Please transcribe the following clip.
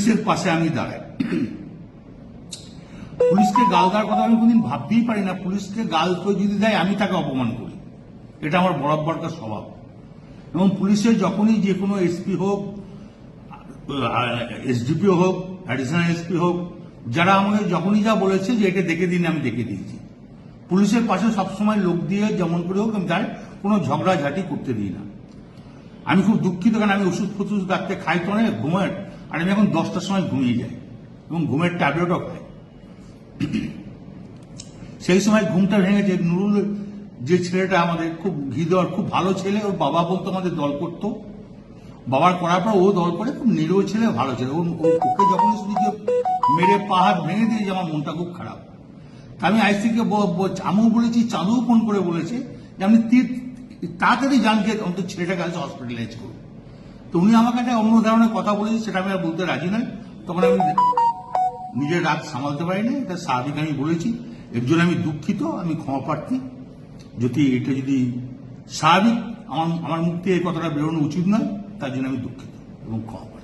পুলিশের পাশে আমি দাঁড়াই। পুলিশকে গাল দেওয়ার কথা আমি কোনদিন ভাবতেই পারি না। পুলিশকে গাল কেউ যদি দেয়, আমি তাকে অপমান করি। এটা আমার বরাবরকার স্বভাব। এবং পুলিশের যখনই যে কোনো এসপি হোক এসডিপিও হোক অ্যাডিশনাল এসপি হোক, যারা আমাকে যখনই যা বলেছে যে এটা দেখে দিন, আমি দেখে দিয়েছি। পুলিশের পাশে সবসময় লোক দিয়ে যেমন করে হোক, আমি তার কোনো ঝগড়াঝাটি করতে দিই না। আমি খুব দুঃখিত, কারণ আমি ওষুধ ফষুধ রাখতে খাই তো অনেক ঘুমের আর আমি এখন দশটার সময় ঘুমিয়ে যাই এবং ঘুমের ট্যাবলেটও খাই। সেই সময় ঘুমটা ভেঙেছে। নুরুল যে ছেলেটা আমাদের খুব ঘি দেওয়ার, খুব ভালো ছেলে, ওর বাবা বলতো আমাদের দল করতো। বাবার করার পর ও দল করে, খুব নিরীহ ছেলে, ভালো ছেলে। ওর ওকে যখন শুনি যে মেরে পাহাড় ভেঙে দিয়েছে, আমার মনটা খুব খারাপ। তা আমি আইসিকে আমিও বলেছি, চাঁদুও ফোন করে বলেছে যে তীর- তাড়াতাড়ি যে অন্তত ছেলেটাকে আজ হসপিটালাইজ করুন। তো উনি আমাকে একটা অন্য ধরনের কথা বলেছে সেটা আমি আর বলতে রাজি নাই। তখন আমি নিজের রাগ সামালতে পারিনি, এটা স্বাভাবিক আমি বলেছি। এর জন্য আমি দুঃখিত, আমি ক্ষমা প্রার্থী। যদি এটা যদি স্বাভাবিক, আমার আমার মুখ থেকে এই কথাটা বেরোনো উচিত নয়, তার জন্য আমি দুঃখিত এবং ক্ষমা।